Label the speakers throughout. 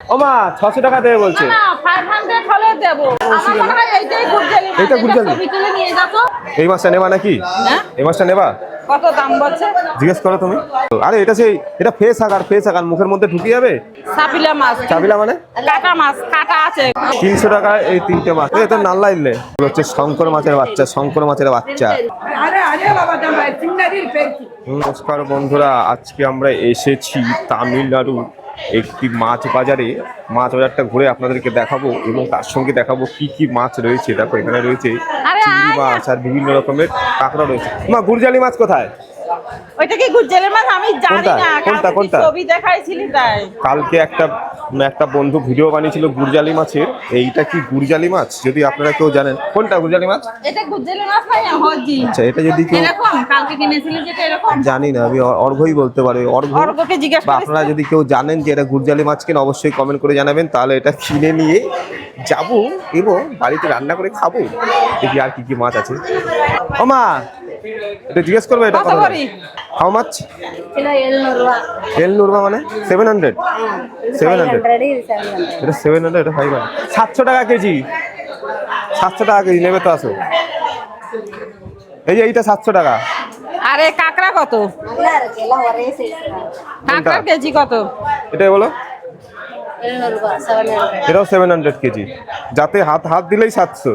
Speaker 1: ও মা ছশো টাকা দেবে বলছে।
Speaker 2: না ফাইভ হান্ড্রেড হলে দেবো। আমার মনে হয় এইটাই গুরজালি মাছ
Speaker 1: এইটা
Speaker 2: ছবি তুলে নিয়ে যাও তো।
Speaker 1: এই মাছটা নেবা নাকি?
Speaker 2: হ্যাঁ?
Speaker 1: এই মাছটা নেবা?
Speaker 2: কত দাম বলছে?
Speaker 1: জিজ্ঞেস করো তুমি। আরে এটা সেই এটা ফেস আকার ফেস আকার মুখের মধ্যে ঢুকে যাবে?
Speaker 2: সাপিলা মাছ।
Speaker 1: চাবিলা মানে?
Speaker 2: কাটা মাছ কাটা আছে।
Speaker 1: তিনশো টাকা এই তিনটে মাছ। এটা নাল্লা ইল্লে হচ্ছে শঙ্কর মাছের বাচ্চা শঙ্কর মাছের বাচ্চা।
Speaker 3: আরে আরে বাবা
Speaker 1: নমস্কার বন্ধুরা আজকে আমরা এসেছি তামিলনাড়ু একটি মাছ বাজারে মাছ বাজারটা ঘুরে আপনাদেরকে দেখাবো এবং তার সঙ্গে দেখাবো কি কি মাছ রয়েছে। দেখো এখানে রয়েছে চিংড়ি মাছ আর বিভিন্ন রকমের কাঁকড়া রয়েছে। মা গুরজালি মাছ কোথায়?
Speaker 2: ওইটা কি গুরজালি মাছ আমি জানি? না
Speaker 1: কোনটা? কোনটা?
Speaker 2: ছবি দেখাইছিলি তাই।
Speaker 1: কালকে একটা একটা বন্ধু ভিডিও বানিয়েছিল গুরজালি মাছের এইটা কি গুরজালি মাছ? যদি আপনারা কেউ জানেন কোনটা গুরজালি মাছ?
Speaker 2: এটা গুরজালি মাছ ভাই হজি
Speaker 1: আচ্ছা এটা যদি কেউ
Speaker 2: এরকম কালকে কিনেছিলি যেটা এরকম।
Speaker 1: জানি না আমি অর্ঘই বলতে পারি অর্ঘ
Speaker 2: অর্ঘকে জিজ্ঞেস
Speaker 1: বা আপনারা যদি কেউ জানেন যে এটা গুরজালি মাছ কিনা অবশ্যই কমেন্ট করে জানাবেন তাহলে এটা কিনে নিয়ে যাব এবং বাড়িতে রান্না করে খাব। দেখি আর কি কি মাছ আছে। ও মা এটা জিজ্ঞেস করবে এটা
Speaker 2: কত
Speaker 1: হাউ মাচ
Speaker 4: এটা 700
Speaker 1: রুপা মানে?
Speaker 4: 700 700 হ্যাঁ,
Speaker 1: এটা 700 এটা 500 700 টাকা কেজি। 700 টাকা কেজি নেবে তো আসো। এই যে এইটা 700 টাকা।
Speaker 2: আরে কাকড়া কত? কাকড়া কেজি কত?
Speaker 1: এটা বলো। এটাও সেভেন হান্ড্রেড কেজি। যাতে হাত হাত দিলেই সাতশো।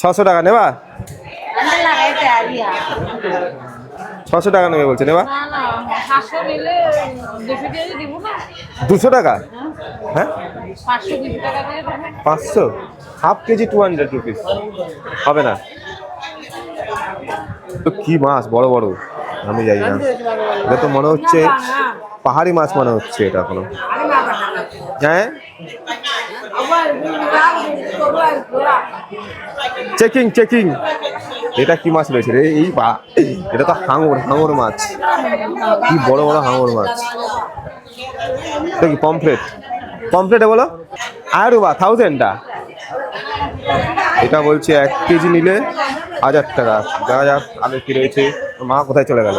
Speaker 1: ছশো টাকা নেবা? ছশো টাকা নেবে বলছে নেবা?
Speaker 2: দুশো
Speaker 1: টাকা? হ্যাঁ।,
Speaker 2: হ্যাঁ?
Speaker 1: পাঁচশো half kg two hundred rupees হবে না? তো কি মাছ বড় বড়। আমি যাই না। এটা তো মনে হচ্ছে পাহাড়ি মাছ মনে হচ্ছে এটা এখনও। হ্যাঁ? চেকিং চেকিং এটা কি মাছ রয়েছে রে? এই বা, এটা তো হাঙর হাঙর মাছ। কি বড় বড় হাঙর মাছ। এটা কি বলো। আর বা থাউজেন্ডটা এটা বলছে এক কেজি নিলে হাজার টাকা। দেখা যাক আগে কি রয়েছে। মা কোথায় চলে গেল?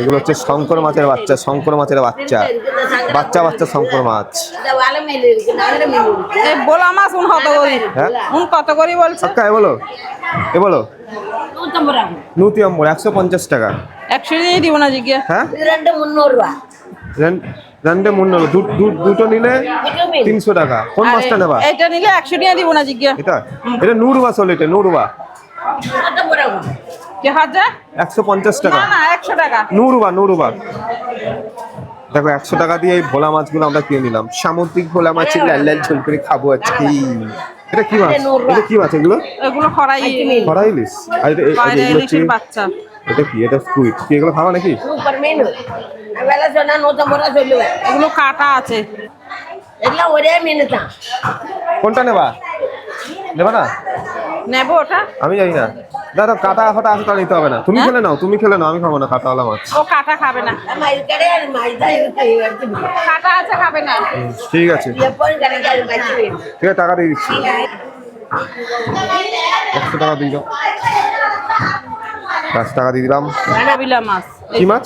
Speaker 1: এগুলো হচ্ছে শঙ্কর মাছের বাচ্চা শঙ্কর মাছের বাচ্চা। বাচ্চা বাচ্চা শঙ্কর মাছ।
Speaker 2: এই মাছ
Speaker 1: হ্যাঁ? বলো। এ বলো। অম্বর একশো পঞ্চাশ টাকা।
Speaker 2: একশো দিয়ে দিব না জিজ্ঞে।
Speaker 1: হ্যাঁ? দুটো নিলে তিনশো টাকা। কোন মাছটা
Speaker 2: এটা নিলে একশো দিব না
Speaker 1: এটা? এটা চলে এটা একশো পঞ্চাশ টাকা। দেখো একশো টাকা দিয়ে ভোলা মাছগুলো আমরা কিনে নিলাম। সামুদ্রিক ভোলা মাছ করে কি মাছ? কোনটা নেবা? নেবা না?
Speaker 2: নেব ওটা?
Speaker 1: আমি জানি না। দাদা কাটা ফাটা আছে তা নিতে হবে না। তুমি হ্যাঁ? খেলে নাও তুমি খেলে নাও আমি খাব না কাটাওয়ালা মাছ।
Speaker 2: ও কাটা খাবে না। কাটা আছে খাবে না।
Speaker 1: ঠিক আছে। ঠিক আছে টাকা দিয়ে দিচ্ছি। একশো টাকা দিয়ে দাও। পাঁচ টাকা দিয়ে দিলাম।
Speaker 2: সাবিলা মাছ।
Speaker 1: কি মাছ?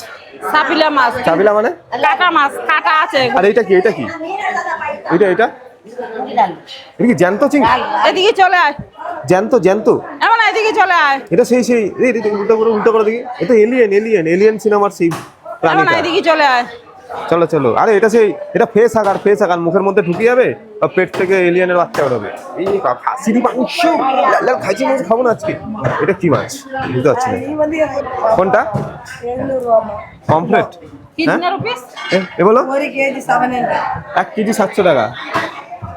Speaker 2: সাবিলা মাছ।
Speaker 1: সাবিলা মানে?
Speaker 2: কাটা মাছ কাটা আছে।
Speaker 1: আর এটা কি এটা কি? এটা এটা? এদিকে জ্যান্ত চিং
Speaker 2: এদিকে চলে আয়।
Speaker 1: জ্যান্ত জ্যান্ত।
Speaker 2: এমন এদিকে চলে আয়।
Speaker 1: এটা সেই সেই উল্টো করে উল্টো করে দেখি। এটা এলিয়েন এলিয়েন এলিয়েন সিনেমার সেই প্রাণী
Speaker 2: এদিকে চলে আয়।
Speaker 1: চলো চলো। আরে এটা সেই এটা ফেস আকার ফেস আকার। মুখের মধ্যে ঢুকে যাবে আর পেট থেকে এলিয়েনের বাচ্চা বেরোবে। এই খাসির মাংস লাল খাসি মাংস খাব না আজকে। এটা কি মাছ? বুঝতে পারছি না। কোনটা?
Speaker 2: পমফ্লেট
Speaker 1: হ্যাঁ? এ বলো। এক কেজি সাতশো টাকা।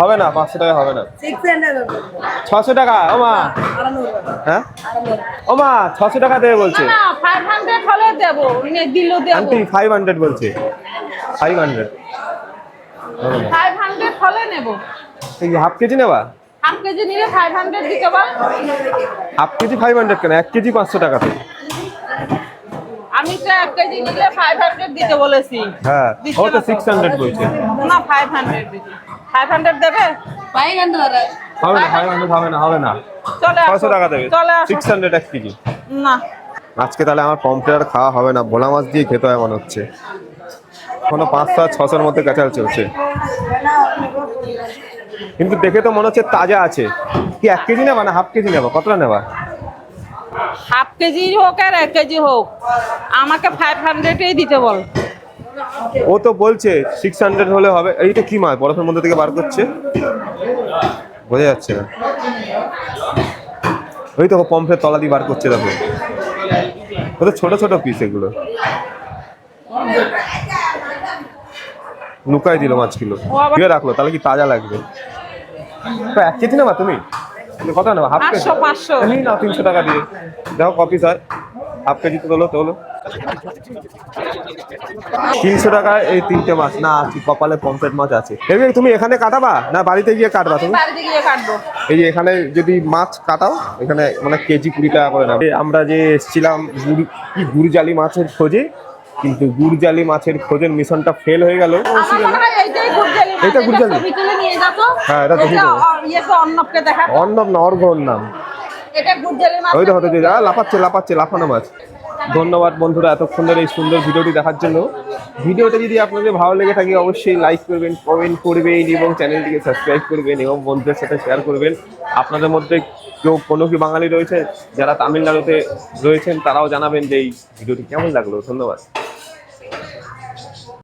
Speaker 1: হবে না পাঁচশো টাকা হবে না। ছশো টাকা
Speaker 3: ওমা
Speaker 1: হ্যাঁ? ওমা ছশো টাকা দেবে বলছে।
Speaker 2: না ফাইভ হান্ড্রেড হলে দেবো দিল দেবো।
Speaker 1: আন্টি ফাইভ হান্ড্রেড বলছে। ফাইভ হান্ড্রেড
Speaker 2: ফাইভ হান্ড্রেড হলে নেব।
Speaker 1: হাফ কেজি নেবা?
Speaker 2: হাফ কেজি নিলে ফাইভ হান্ড্রেড দিতে
Speaker 1: হাফ কেজি ফাইভ হান্ড্রেড কেন? এক কেজি পাঁচশো টাকাতে
Speaker 2: আমি তো এক কেজি নিলে ফাইভ হান্ড্রেড দিতে বলেছি।
Speaker 1: হ্যাঁ ও তো
Speaker 2: না তো।
Speaker 1: সিক্স হান্ড্রেড বলছে।
Speaker 2: না ফাইভ হান্ড্রেড ফাইভ হান্ড্রেড দেবে?
Speaker 1: হবে না ফাইভ হান্ড্রেড হবে না হবে না। ছশো টাকা দেবে। সিক্স হান্ড্রেড এক কেজি।
Speaker 2: না।
Speaker 1: আজকে তাহলে আমার পম্পলেট খাওয়া হবে না ভোলা মাছ দিয়ে খেতে হয় মনে হচ্ছে। এখনও পাঁচশো ছশোর মধ্যে কাঁচাল চলছে। কিন্তু দেখে তো মনে হচ্ছে তাজা আছে। কি এক কেজি নেবা না হাফ কেজি নেবা? কতটা নেবা?
Speaker 2: হাফ কেজি হোক আর এক কেজি হোক। আমাকে ফাইভ হান্ড্রেডই দিতে বল।
Speaker 1: ও তো বলছে সিক্স হান্ড্রেড হলে হবে। এইটা কি মাছ বরফের মধ্যে থেকে বার করছে? বোঝা যাচ্ছে না। ওই তো পম্পের তলা দিয়ে বার করছে দেখো। ও তো ছোট ছোট পিস এগুলো। লুকাই দিল মাছগুলো
Speaker 2: আবার-
Speaker 1: দিয়ে রাখল তাহলে কি তাজা লাগবে? তো এক কেজি নেবা তুমি? কত নেবা?
Speaker 2: Half
Speaker 1: kg? না তিনশো টাকা দিয়ে। দেখো কপি স্যার হাফ কেজি তো তোলো তোলো। তিনশো টাকায় এই তিনটে মাছ। না কপালে পমফ্রেট মাছ আছে। এই তুমি এখানে কাটাবা না বাড়িতে গিয়ে কাটবা তুমি? এই যে এখানে যদি মাছ কাটাও এখানে মানে কেজি কুড়ি টাকা করে নেবে আমরা যে এসেছিলাম গুড় কি গুড়জালি মাছের খোঁজে কিন্তু গুড়জালি মাছের খোঁজের মিশনটা ফেল হয়ে গেল।
Speaker 2: এটা
Speaker 1: গুড়জালি? হ্যাঁ, এটা দেখি
Speaker 2: অর্ণবকে দেখা।
Speaker 1: অন্নব না অর্ঘ নাম। ওই যে লাফাচ্ছে লাফাচ্ছে লাফানো মাছ। ধন্যবাদ বন্ধুরা এতক্ষণ ধরে এই সুন্দর ভিডিওটি দেখার জন্য। ভিডিওটা যদি আপনাদের ভালো লেগে থাকে অবশ্যই লাইক করবেন কমেন্ট করবেন এবং চ্যানেলটিকে সাবস্ক্রাইব করবেন এবং বন্ধুদের সাথে শেয়ার করবেন। আপনাদের মধ্যে কেউ কোনো কি বাঙালি রয়েছে, যারা তামিলনাড়ুতে রয়েছেন, তারাও জানাবেন যে এই ভিডিওটি কেমন লাগল। ধন্যবাদ।